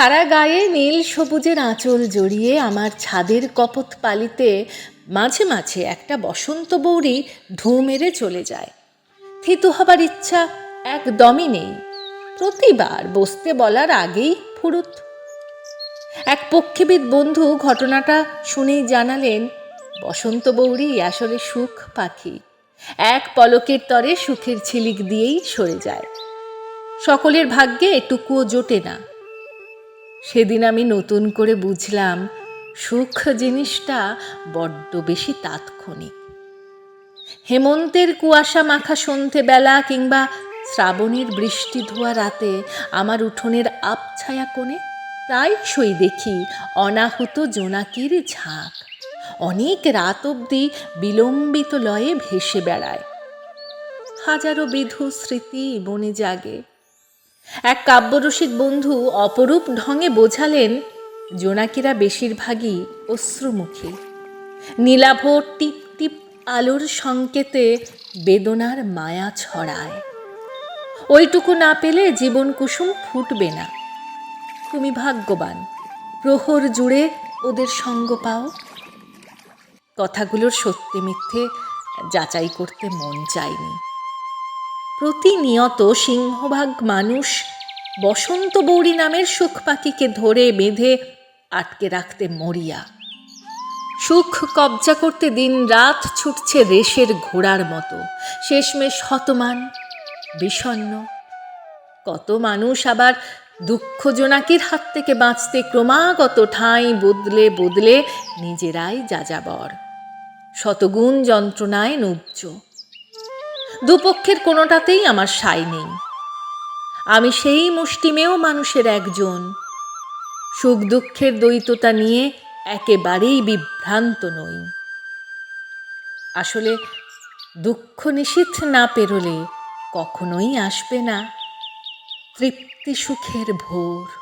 সারা গায়ে নীল সবুজের আঁচল জড়িয়ে আমার ছাদের কপত পালিতে মাঝে মাঝে একটা বসন্ত বৌরি ঢু মেরে চলে যায়। থিতু হবার ইচ্ছা একদমই নেই। প্রতিবার বসতে বলার আগেই ফুরুত। এক পক্ষীবিদ বন্ধু ঘটনাটা শুনেই জানালেন, বসন্ত বৌরি আসলে সুখ পাখি। এক পলকের তরে সুখের ছিলিক দিয়েই সরে যায়। সকলের ভাগ্যে এটুকুও জোটে না। সেদিন আমি নতুন করে বুঝলাম সুখ জিনিসটা বড্ড বেশি তাৎক্ষণিক। হেমন্তের কুয়াশা মাখা সন্ধেবেলা কিংবা শ্রাবণের বৃষ্টি ধোয়া রাতে আমার উঠোনের আবছায়া কোণে প্রায়শই দেখি অনাহুত জোনাকির ঝাঁক। অনেক রাত অবধি বিলম্বিত লয়ে ভেসে বেড়ায়। হাজারো বিধু স্মৃতি মনে জাগে। এক কাব্যরসিক বন্ধু অপরূপ ঢঙে বোঝালেন জোনাকিরা বেশিরভাগই অশ্রুমুখী। নীলাভ টিপ টিপ আলোর সংকেতে বেদনার মায়া ছড়ায়। ওইটুকু না পেলে জীবন কুসুম ফুটবে না। তুমি ভাগ্যবান, প্রহর জুড়ে ওদের সঙ্গ পাও। কথাগুলোর সত্যি মিথ্যে যাচাই করতে মন চায়নি। প্রতিনিয়ত সিংহভাগ মানুষ বসন্ত বৌরি নামের সুখ পাখিকে ধরে বেঁধে আটকে রাখতে মরিয়া। সুখ কবজা করতে দিন রাত ছুটছে রেশের ঘোড়ার মতো। শেষমেশ হতমান বিষণ্ন কত মানুষ আবার দুঃখ জোনাকির হাত থেকে বাঁচতে ক্রমাগত ঠাঁই বদলে বদলে নিজেরাই যাযাবর। শতগুণ যন্ত্রণায় নুব্জ। দুপক্ষের কোনোটাতেই আমার সাই নেই। আমি সেই মুষ্টিমেয় মানুষের একজন। সুখ দুঃখের দ্বৈততা নিয়ে একেবারেই বিভ্রান্ত নই। আসলে দুঃখ নিষিদ্ধ না পেরোলে কখনোই আসবে না। তৃপ্তি সুখের ভোর।